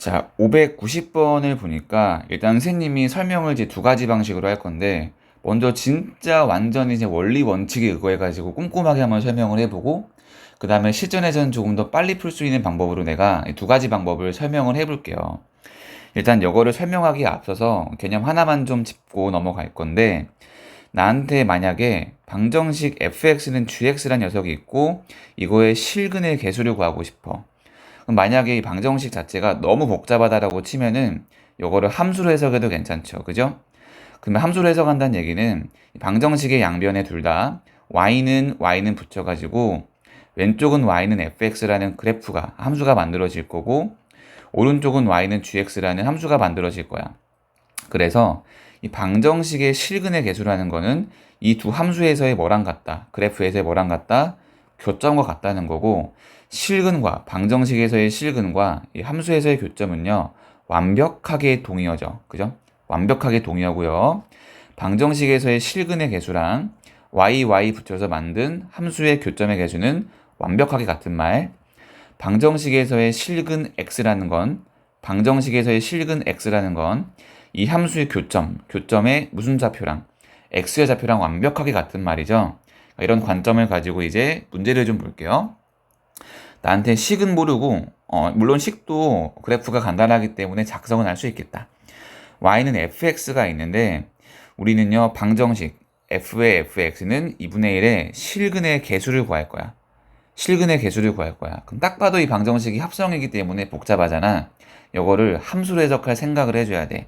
자, 590번을 보니까 일단 선생님이 설명을 이제 두 가지 방식으로 할 건데 먼저 진짜 완전히 이제 원리 원칙에 의거해 가지고 꼼꼼하게 한번 설명을 해보고 그 다음에 실전에서는 조금 더 빨리 풀 수 있는 방법으로 내가 이두 가지 방법을 설명을 해볼게요. 일단 이거를 설명하기에 앞서서 개념 하나만 좀 짚고 넘어갈 건데 나한테 만약에 방정식 fx는 gx라는 녀석이 있고 이거의 실근의 개수를 구하고 싶어. 만약에 이 방정식 자체가 너무 복잡하다라고 치면은 이거를 함수로 해석해도 괜찮죠. 그죠? 그러면 함수로 해석한다는 얘기는 이 방정식의 양변에 둘 다 y는 y는 붙여가지고 왼쪽은 y는 fx라는 그래프가 함수가 만들어질 거고 오른쪽은 y는 gx라는 함수가 만들어질 거야. 그래서 이 방정식의 실근의 개수라는 거는 이 두 함수에서의 뭐랑 같다. 그래프에서의 뭐랑 같다. 교점과 같다는 거고 실근과 방정식에서의 실근과 이 함수에서의 교점은요. 완벽하게 동의어죠. 그죠? 완벽하게 동의어고요. 방정식에서의 실근의 개수랑 y, y 붙여서 만든 함수의 교점의 개수는 완벽하게 같은 말. 방정식에서의 실근 x라는 건 방정식에서의 실근 x라는 건 이 함수의 교점, 교점의 무슨 좌표랑 x의 좌표랑 완벽하게 같은 말이죠. 이런 관점을 가지고 이제 문제를 좀 볼게요. 나한테 식은 모르고 어, 물론 식도 그래프가 간단하기 때문에 작성은 할 수 있겠다. y는 fx가 있는데 우리는요 방정식 f의 fx는 2분의 1의 실근의 개수를 구할 거야. 실근의 개수를 구할 거야. 그럼 딱 봐도 이 방정식이 합성이기 때문에 복잡하잖아. 이거를 함수로 해석할 생각을 해줘야 돼.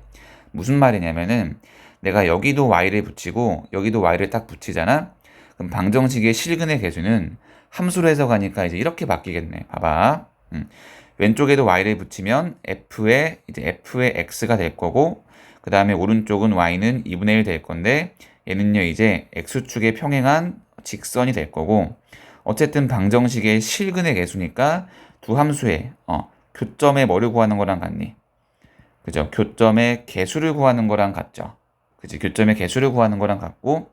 무슨 말이냐면은 내가 여기도 y를 붙이고 여기도 y를 딱 붙이잖아. 그럼 방정식의 실근의 개수는 함수로 해석하니까 이제 이렇게 바뀌겠네. 봐봐. 음. 왼쪽에도 y를 붙이면 f의 이제 f의 x가 될 거고 그 다음에 오른쪽은 y는 2분의 1 될 건데 얘는요 이제 x축에 평행한 직선이 될 거고 어쨌든 방정식의 실근의 개수니까 두 함수의 어, 교점의 뭐를 구하는 거랑 같니? 그죠? 교점의 개수를 구하는 거랑 같죠. 그지? 교점의 개수를 구하는 거랑 같고,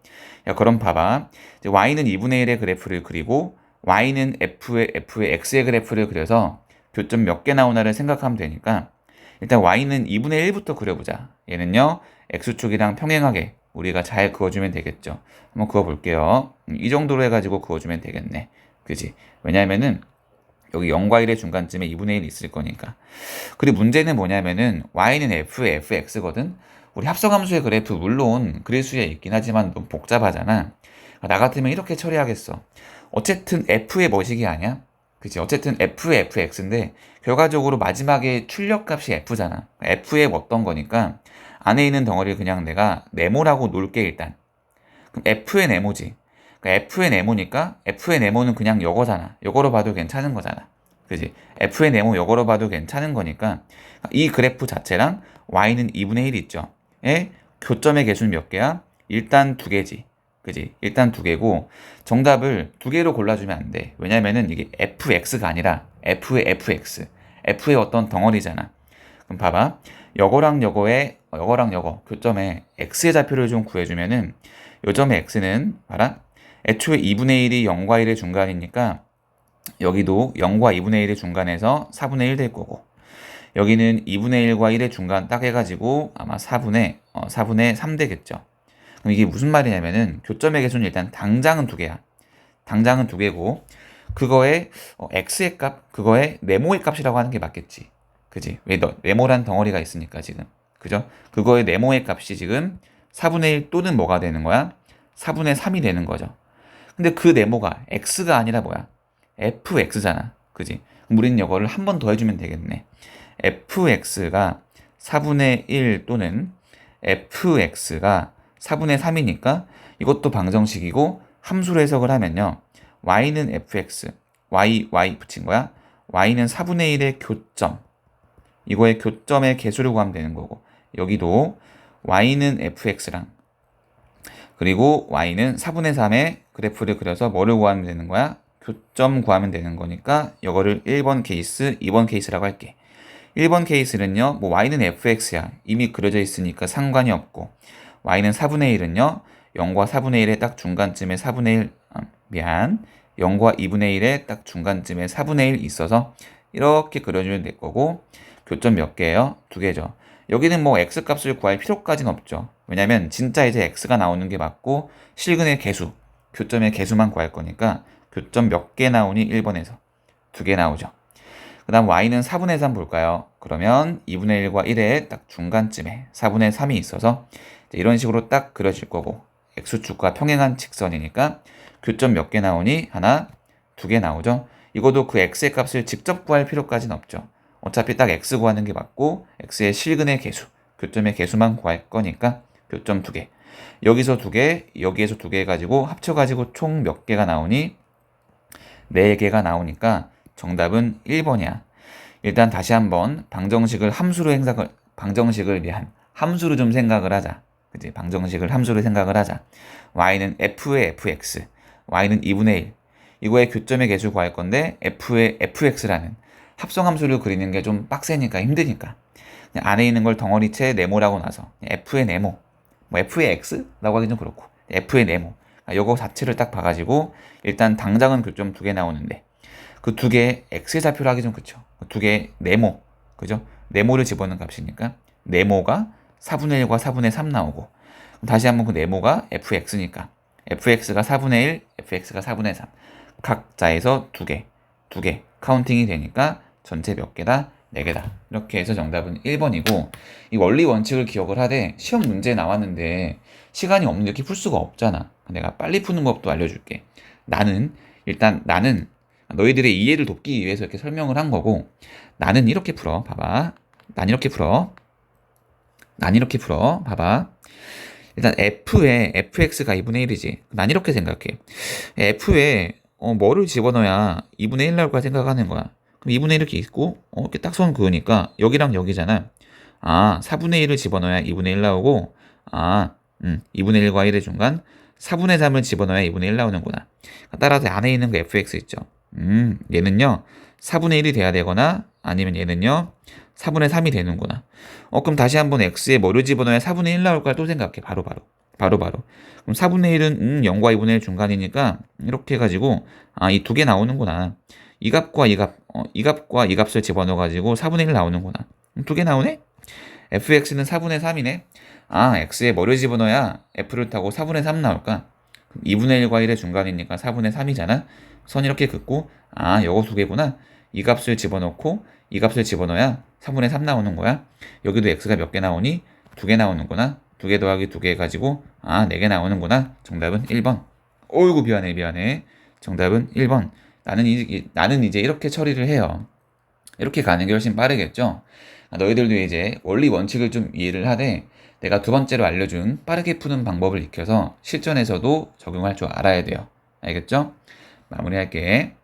야, 그럼 봐봐. y는 2분의 1의 그래프를 그리고 y는 f의, f의 x의 그래프를 그려서 교점 몇 개 나오나를 생각하면 되니까, 일단 y는 2분의 1부터 그려보자. 얘는요, x축이랑 평행하게 우리가 잘 그어주면 되겠죠. 한번 그어볼게요. 음, 이 정도로 해가지고 그어주면 되겠네. 그지? 왜냐면은, 여기 0과 1의 중간쯤에 2분의 1 있을 거니까. 그리고 문제는 뭐냐면은 y는 f의 fx거든. 우리 합성함수의 그래프 물론 그릴 수야 있긴 하지만 너무 복잡하잖아. 나 같으면 이렇게 처리하겠어. 어쨌든 f의 뭐식이 아니야? 그치? 어쨌든 f의 fx인데 결과적으로 마지막에 출력 값이 f잖아. f의 어떤 거니까 안에 있는 덩어리를 그냥 내가 네모라고 놓을게 일단. 그럼 f의 네모지. 그러니까 F의 네모니까 F의 네모는 그냥 요거잖아. 요거로 봐도 괜찮은 거잖아. 그지? F의 네모 요거로 봐도 괜찮은 거니까 이 그래프 자체랑 Y는 2분의 1 있죠. 에 교점의 개수는 몇 개야? 일단 두 개지. 그지? 일단 두 개고 정답을 두 개로 골라주면 안 돼. 왜냐면은 이게 fx가 아니라 f의 fx. f의 어떤 덩어리잖아. 그럼 봐봐. 요거랑 요거의 요거랑 요거 교점에 x의 좌표를 좀 구해주면은 요 점의 x는 봐라 애초에 2분의 1이 0과 1의 중간이니까 여기도 0과 2분의 1의 중간에서 4분의 1 될 거고 여기는 2분의 1과 1의 중간 딱 해가지고 아마 4분의 어, 4분의 3 되겠죠. 그럼 이게 무슨 말이냐면은 교점의 개수는 일단 당장은 두 개야. 당장은 두 개고 그거의 어, x의 값, 그거의 네모의 값이라고 하는 게 맞겠지. 그지? 왜 너, 네모란 덩어리가 있으니까 지금. 그죠? 그거의 네모의 값이 지금 4분의 1 또는 뭐가 되는 거야? 4분의 3이 되는 거죠. 근데 그 네모가 x가 아니라 뭐야? fx잖아. 그지? 그럼 우리는 이거를 한 번 더 해주면 되겠네. fx가 4분의 1 또는 fx가 4분의 3이니까 이것도 방정식이고 함수로 해석을 하면요. y는 fx, y, y 붙인 거야. y는 4분의 1의 교점. 이거의 교점의 개수를 구하면 되는 거고 여기도 y는 fx랑 그리고 y는 4분의 3의 그래프를 그려서 뭐를 구하면 되는 거야? 교점 구하면 되는 거니까 이거를 1번 케이스, 2번 케이스라고 할게. 1번 케이스는요. 뭐 y는 fx야. 이미 그려져 있으니까 상관이 없고 y는 4분의 1은요. 0과 4분의 1의 딱 중간쯤에 4분의 1 아, 미안. 0과 2분의 1의 딱 중간쯤에 4분의 1 있어서 이렇게 그려주면 될 거고 교점 몇 개예요? 두 개죠. 여기는 뭐 x 값을 구할 필요까지는 없죠. 왜냐면 진짜 이제 x가 나오는 게 맞고 실근의 개수, 교점의 개수만 구할 거니까 교점 몇 개 나오니 1번에서 두 개 나오죠. 그 다음 y는 4분의 3 볼까요? 그러면 2분의 1과 1의 딱 중간쯤에 4분의 3이 있어서 이런 식으로 딱 그려질 거고 x축과 평행한 직선이니까 교점 몇 개 나오니? 하나, 두 개 나오죠. 이것도 그 x의 값을 직접 구할 필요까지는 없죠. 어차피 딱 x 구하는 게 맞고 x의 실근의 개수, 교점의 개수만 구할 거니까 교점 두 개. 여기서 두 개, 여기에서 두 개 가지고 합쳐 가지고 총 몇 개가 나오니? 네 개가 나오니까 정답은 1번이야. 일단 다시 한번 방정식을 함수로 행sak을 방정식을 위한 함수로 좀 생각을 하자. 그지? 방정식을 함수로 생각을 하자. y는 f의 fx, y는 2분의 1. 이거의 교점의 개수 구할 건데 f의 fx라는 합성함수를 그리는 게 좀 빡세니까 힘드니까 안에 있는 걸 덩어리째 네모라고 나서 f의 네모, 뭐 f의 x라고 하기 좀 그렇고 f의 네모. 아, 요거 자체를 딱 봐가지고 일단 당장은 교점 두 개 나오는데 그 두개 x의 좌표로 하기 좀 그쵸. 그 두개 네모, 그죠? 네모를 집어넣은 값이니까 네모가 4분의 1과 4분의 3 나오고 다시 한번 그 네모가 fx니까 fx가 4분의 1, fx가 4분의 3 각자에서 두 개, 두 개 카운팅이 되니까 전체 몇 개다? 4개다. 이렇게 해서 정답은 1번이고 이 원리 원칙을 기억을 하되 시험 문제 나왔는데 시간이 없는데 이렇게 풀 수가 없잖아. 내가 빨리 푸는 법도 알려줄게. 나는 일단 나는 너희들의 이해를 돕기 위해서 이렇게 설명을 한 거고 나는 이렇게 풀어. 봐봐. 난 이렇게 풀어. 난 이렇게 풀어. 봐봐. 일단 f에 fx가 2분의 1이지. 난 이렇게 생각해. f에 어, 뭐를 집어넣어야 2분의 1 나올 까 생각하는 거야. 그럼 2분의 1 이렇게 있고 어, 이렇게 딱선 그으니까 여기랑 여기잖아. 아, 4분의 1을 집어넣어야 2분의 1 나오고 아, 음, 2분의 1과 1의 중간 4분의 3을 집어넣어야 2분의 1 나오는구나. 따라서 안에 있는 그 fx 있죠. 음, 얘는요. 4분의 1이 돼야 되거나 아니면 얘는요. 4분의 3이 되는구나. 어, 그럼 다시 한번 x에 뭐를 집어넣어야 4분의 1 나올까 또 생각해. 바로 바로. 바로 바로. 그럼 4분의 1은 음, 0과 2분의 1 중간이니까 이렇게 해 가지고 아, 이 두 개 나오는구나. 이 값과 이 값, 어, 이 값과 이 값을 집어넣어 가지고 4분의 1 나오는구나. 두 개 나오네? fx는 4분의 3이네. 아, x에 뭐를 집어넣어야 f를 타고 4분의 3 나올까? 2분의 1과 1의 중간이니까 4분의 3이잖아. 선 이렇게 긋고 아, 요거 두 개구나. 이 값을 집어넣고 이 값을 집어넣어야 3분의 3 나오는 거야. 여기도 x가 몇 개 나오니? 두 개 나오는구나. 두 개 더하기 두개 가지고 아, 네 개 나오는구나. 정답은 1번. 어이구 미안해 미안해. 정답은 1번. 나는 이, 나는 이제 이렇게 처리를 해요. 이렇게 가는 게 훨씬 빠르겠죠? 아, 너희들도 이제 원리 원칙을 좀 이해를 하되 내가 두 번째로 알려준 빠르게 푸는 방법을 익혀서 실전에서도 적용할 줄 알아야 돼요. 알겠죠? 마무리할게.